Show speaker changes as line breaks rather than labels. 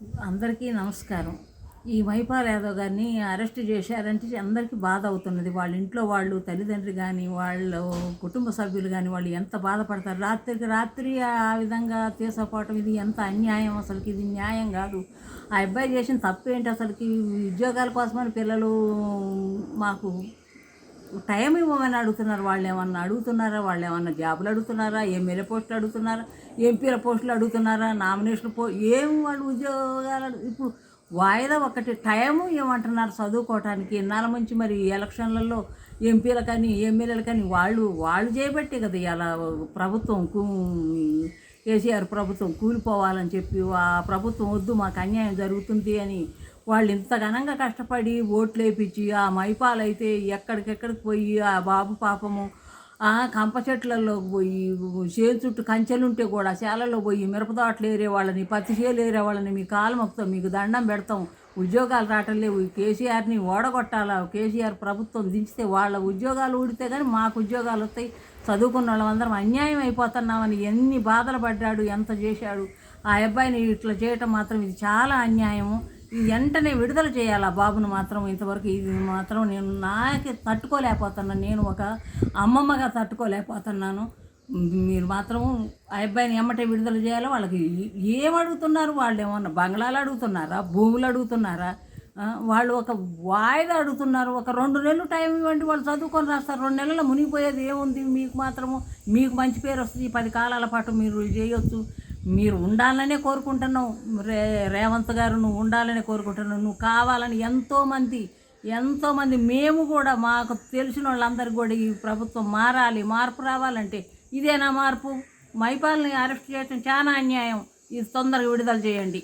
అందరికీ నమస్కారం. ఈ వైపాల్ యాదవ్ గారిని అరెస్ట్ చేశారంటే అందరికీ బాధ అవుతున్నది. వాళ్ళ ఇంట్లో వాళ్ళు తల్లిదండ్రులు కానీ వాళ్ళ కుటుంబ సభ్యులు కానీ వాళ్ళు ఎంత బాధపడతారు? రాత్రికి రాత్రి ఆ విధంగా తీసుకోవటం ఇది ఎంత అన్యాయం అసలుకి? ఇది న్యాయం కాదు. ఆ అబ్బాయి చేసిన తప్పేంటి అసలుకి? ఉద్యోగాల కోసమని పిల్లలు మాకు టైం ఇవ్వమని అడుగుతున్నారు వాళ్ళు ఏమన్నా అడుగుతున్నారా వాళ్ళు ఏమన్నా జాబులు అడుగుతున్నారా ఎమ్మెల్యే పోస్టులు అడుగుతున్నారా ఎంపీల పోస్టులు అడుగుతున్నారా నామినేషన్ పో ఏం వాళ్ళు ఉద్యోగాలు అడుగు- ఇప్పుడు వాయిదా ఒకటి టైము ఏమంటున్నారు చదువుకోవటానికి. ఇన్నాళ్ళ నుంచి మరి ఎలక్షన్లలో ఎంపీలు కానీ ఎమ్మెల్యేలు కానీ వాళ్ళు వాళ్ళు చేయబట్టే కదా ఇలా ప్రభుత్వం కేసీఆర్ ప్రభుత్వం కూలిపోవాలని చెప్పి ఆ ప్రభుత్వం వద్దు మాకు అన్యాయం జరుగుతుంది అని వాళ్ళు ఇంత ఘనంగా కష్టపడి ఓట్లు వేపించి ఆ మైపాలైతే ఎక్కడికెక్కడికి పోయి ఆ బాబు పాపము ఆ కంప చెట్లలో పోయి చేలు చుట్టూ కంచెలుంటే కూడా చేలలో పోయి మిరపతోటలు ఏరే వాళ్ళని పత్తి చేలు ఏరే వాళ్ళని మీ కాలు మొక్కుతాం మీకు దండం పెడతాం. ఉద్యోగాలు రావటం లేవు. కేసీఆర్ని ఓడగొట్టాలా? కేసీఆర్ ప్రభుత్వం దించితే వాళ్ళ ఉద్యోగాలు ఊడితే కానీ మాకు ఉద్యోగాలు వస్తాయి. చదువుకున్న వాళ్ళందరం అన్యాయం అయిపోతున్నామని ఎన్ని బాధలు పడ్డాడు ఎంత చేశాడు. ఆ అబ్బాయిని ఇట్లా చేయటం మాత్రం ఇది చాలా అన్యాయము. వెంటనే విడుదల చేయాలి ఆ బాబును మాత్రం. ఇంతవరకు ఇది మాత్రం నేను నాకే తట్టుకోలేకపోతున్నాను నేను ఒక అమ్మమ్మగా తట్టుకోలేకపోతున్నాను. మీరు మాత్రం ఆ అబ్బాయిని ఎమ్మటే విడుదల చేయాలి? వాళ్ళకి ఏం అడుగుతున్నారు? వాళ్ళు ఏమన్నా బంగ్లాలు అడుగుతున్నారా? భూములు అడుగుతున్నారా? వాళ్ళు ఒక వాయిదా అడుగుతున్నారు. ఒక రెండు నెలలు టైం ఇవ్వండి. వాళ్ళు చదువుకొని రాస్తారు. రెండు నెలల మునిగిపోయేది ఏముంది? మీకు మాత్రము మీకు మంచి పేరు వస్తుంది. ఈ పది కాలాల పాటు మీరు చేయొచ్చు. మీరు ఉండాలనే కోరుకుంటున్నావు. రే రేవంత్ గారు నువ్వు ఉండాలనే కోరుకుంటున్నావు. నువ్వు కావాలని ఎంతోమంది ఎంతోమంది మేము కూడా మాకు తెలిసిన వాళ్ళందరికీ కూడా ఈ ప్రభుత్వం మారాలి మార్పు రావాలంటే ఇదేనా మార్పు? మైపాల్ని అరెస్ట్ చేయటం చాలా అన్యాయం. ఇది తొందరగా విడుదల చేయండి.